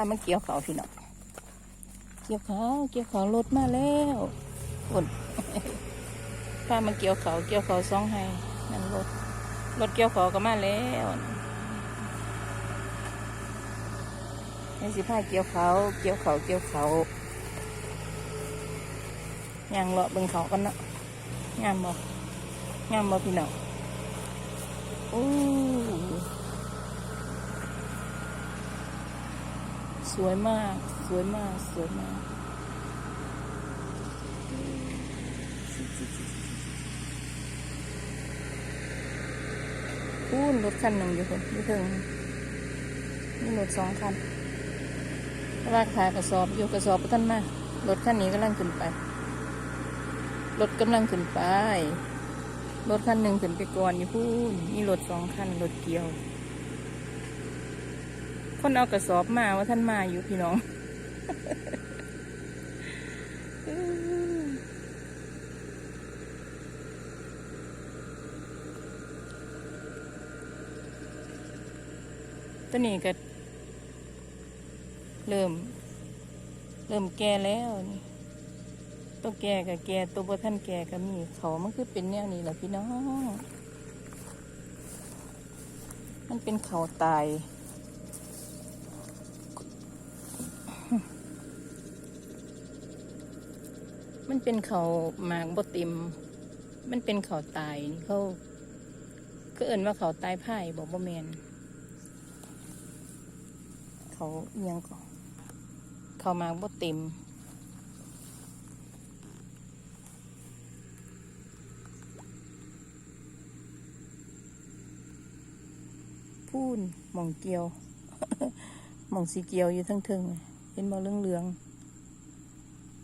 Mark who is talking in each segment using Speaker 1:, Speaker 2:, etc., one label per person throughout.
Speaker 1: ามาเกี่ยวเขาพี่น้องเกี่ยวเขาเกี่ยวเขารถมาแล้วกดพามาเกี่ยวเขาเกี่ยวเขาสองให้นั่นรถรถเกี่ยวเขาก็มาแล้วนี่สิพาเกี่ยวเขาเกี่ยวเขาเกี่ยวเขาย่างเลาะเบิ่งเขากันเนาะงามบ่งามบ่พี่น้องโอ้ สวยมาก สวยมาก สวยมากพูนรถคันหนึ่งอยู่คนอยู่ถึงมีรถสองคันราคากระสอบอยู่กระสอบท่านมารถคันนี้กำลังขึ้นไป รถกำลังขึ้นไป รถคันหนึ่งขึ้นไปก่อนอยู่พูนมีรถสองคัน รถเกี่ยว คนเอากระสอบมาว่าท่านมาอยู่พี่น้องตัวนี้ก็เริ่ม เริ่มแก่แล้วนี่ตัวแก่กับแก่ตัวบ่ท่านแก่ก็มีเขามันคือเป็นแนวนี้แหละพี่น้อง มันเป็นเขาตาย มันเป็นเขาหมากบ่เต็มมันเป็นเขาตายเขาก็เอิ่นว่าเขาตายพ่ายบอกบ่แมนเขาเอียงก่อนเขามากบ่เต็มพูนหมองเกียวหมองสีเกียวอยู่ทั้งเทิงเห็นบ่เหลืองเหลืองๆ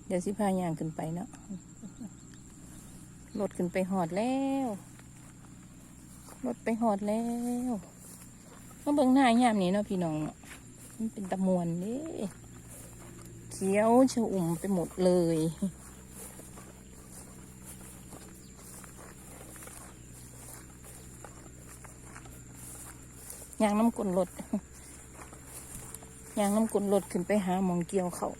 Speaker 1: เดี๋ยวสิพายางขึ้นไปเนาะรถขึ้นไปหอดแล้วรถไปหอดแล้วมาเบิ่งหน้ายามนี้เนาะพี่น้องเนาะมันเป็นตะมวนเด้เขียวชอุ่มไปหมดเลยยางน้ำกลนรถยางน้ำกลนรถขึ้นไปหาหมองเกี่ยวเขา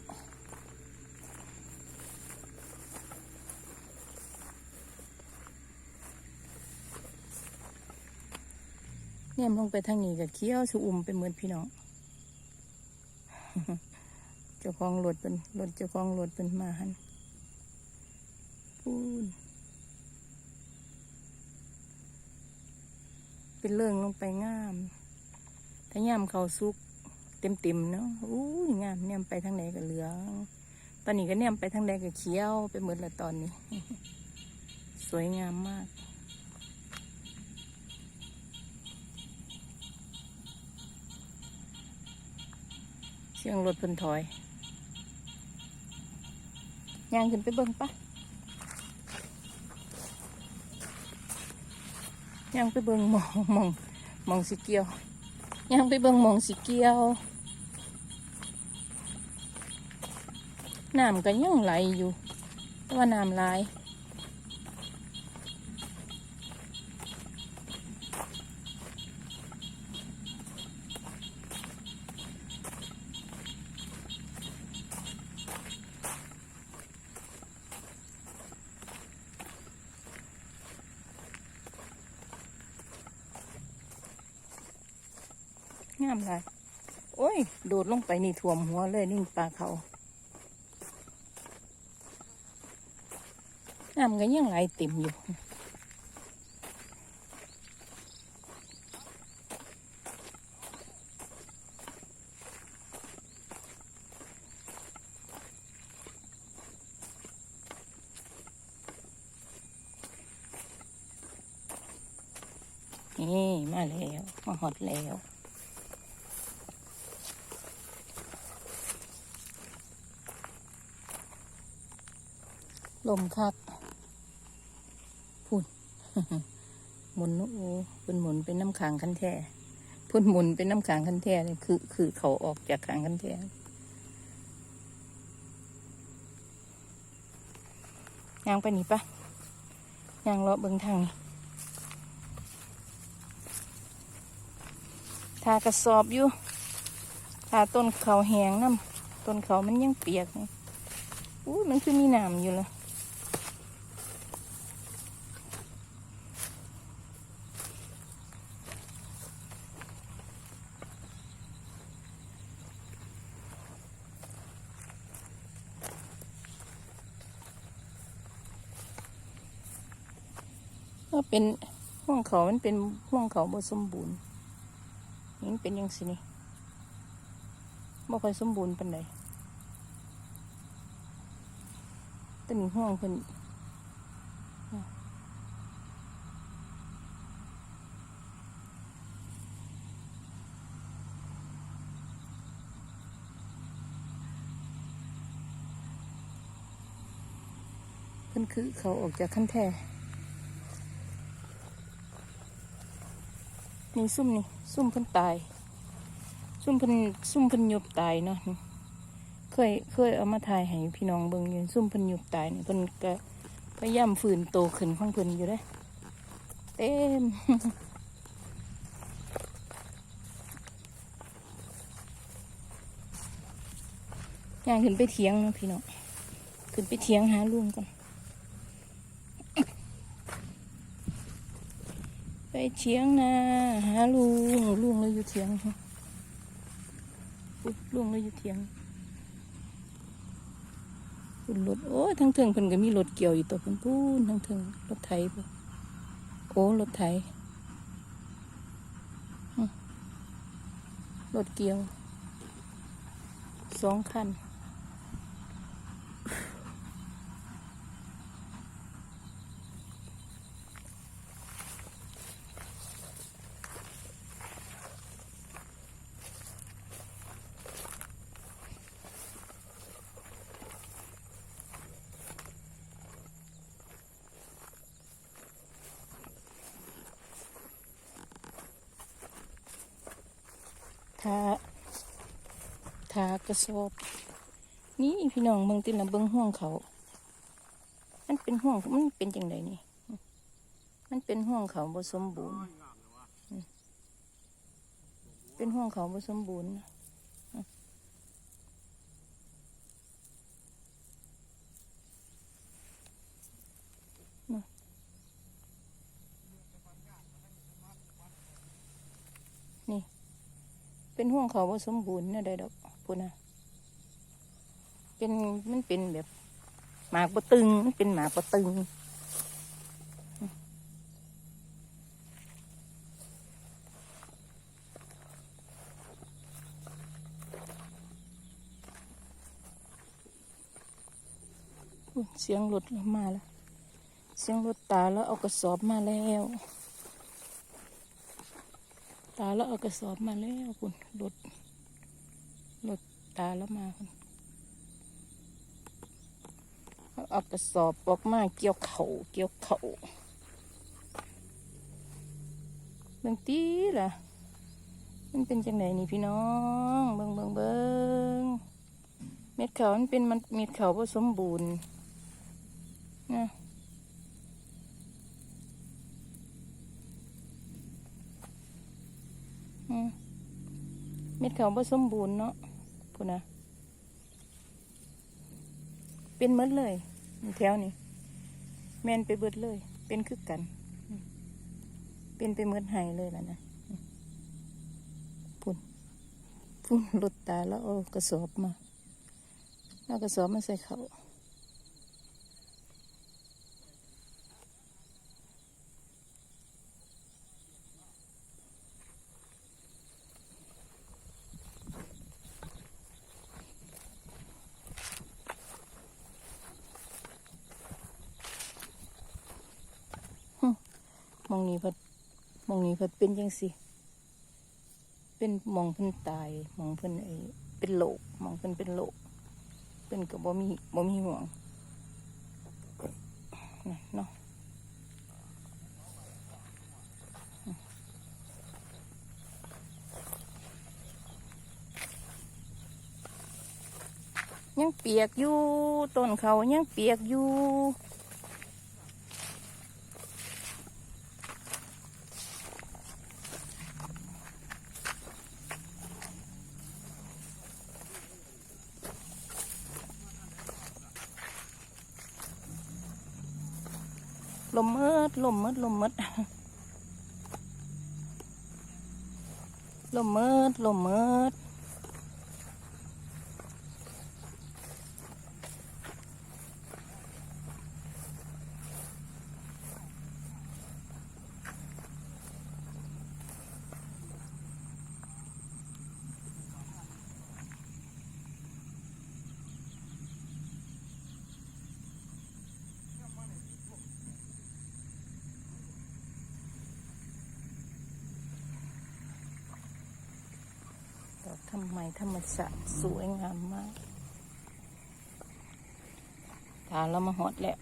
Speaker 1: เนี่ยลงไปทางนี้กับเขียวชอุ่มไปเหมือนพี่น้องเจ้าของรถเป็นรถเจ้าของรถเป็นมาหันพูนเป็นเรื่องลงไปงามถ้าย่ำเขาซุกเต็มเต็มเนาะอู้ยงามเนี่ยไปทางไหนก็เหลืองตอนนี้ก็เนี่ยไปทางใดก็เขียวไปเหมดละตอนนี้ สวยงามมาก สียงรถเพิ่นถอยย่างขึ้นไปเบิ่งปะย่างไปเบิ่งมองมองมองสีเกียวย่างไปเบิ่งมองสีเกียวน้ำก็ยังไหลอยู่แต่ว่าน้ำไหล งามเลยโอ้ย โดดลงไปนี่ถ่วมหัวเลยนี่ปลาเขาน้ำก็ยังไหลเต็มอยู่นี่มาแล้ว มาหอดแล้ว ลมคักพุ่นหมุนโอ้เป็นหมุนเป็นน้ำขางคันแท้พุ่นหมุนเป็นน้ำขางคันแท้เลยคือ คือเขาออกจากขางคันแท้ยางไปนี่ปะยางเลาะเบิงทางทากระสอบอยู่ทาต้นเขาแห้งน้ำต้นเขามันยังเปียกอู้มันคือมีน้ำอยู่เลย ก็เป็นห่วงเขามันเป็นห่วงเขาบ่สมบูรณ์นี่เป็นยังสินี่บ่ค่อยสมบูรณ์ปานใดตัวนี้ห่วงเพิ่นเพิ่นคือเขาออกจากขั้นแท้ นี่ซุ่มนี่ซุ่มเพิ่นตาย ซุ่มเพิ่นซุ่มเพิ่นหยบตายเนาะเคยเคยเอามาถ่ายให้พี่น้องเบิ่งอยู่ซุ่มเพิ่นหยบตายนี่เพิ่นก็พยายามฝืนโตขึ้นของเพิ่นอยู่เด้เต็มย่างขึ้นไปเถียงเนาะพี่น้องขึ้นไปเถียงหาลุงก่อน ไป เชียงนาหาลุงลุงเลยอยู่เถียงลุงเลยอยู่เถียงคุณรถโอ้ยทั้งเทิงเพิ่นก็มีรถเกี่ยวอยู่ตัวเพิ่นพูนทั้งเทิงรถไถเพิ่นโอ้รถไถอืมรถเกี่ยวสองคัน ทาทากระสอบนี่พี่น้องเบิ่งติละเบิ่งห่วงเขามันเป็นห่วงมันเป็นจังไดนี่ มันเป็นห่วงเขาบ่สมบูรณ์ เป็นห่วงเขาบ่สมบูรณ์นะอืมน่ะนี่ เป็นห่วงเขาว่าสมบูรณ์นะได้ดอกพูดนะเป็นมันเป็นแบบหมากปะตึงมันเป็นหมากปะตึงเสียงรถมาแล้ว เสียงรถตาแล้วเอากระสอบมาแล้ว ตาแล้วเอากระสอบมาแล้วคุณรถรถตาแล้วมาคุณเอากระสอบออกมาเกี่ยวเขาเกี่ยวเขาเบิ่งตีล่ะ มันเป็นจังไหนนี่พี่น้องเบิงเบิงเบิงเม็ดเขามันเป็นมันเม็ดเขาผสมบูรณ์นะ ม็ดเขาวผสมบูรณ์เนาะพูดนะ เป็นหมดเลยแถวนี้แมนไปเบิดเลย เป็นคึกกัน เป็นไปหมดไห้เลยล่ะนะพุ่นพุ่นหลุดตาแล้วโอ้กระสอบมา แล้วกระสอบมาใส่เขา องนี้เพัดมองนี้เพัดเป็นยังสิเป็นมองเพิ่นตายมองเพิ่นไอเป็นโลกมองเพิ่นเป็นโลกเป็นกับบ่มีบ่มีห่วงนะเนาะยังเปียกอยู่ต้นเขายังเปียกอยู่ ลมเมิดลมเมิดลมเมิดลมเมิดลมเมิด ทำไมธรรมชาติสวยงามมากตาเรามาหอดแล้ว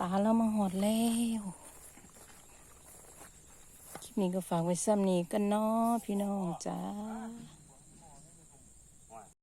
Speaker 1: ตาเรามาหอดแล้วคลิปนี้ก็ฝากไว้ซ้ำนี้กันเนาะพี่น้องจ้า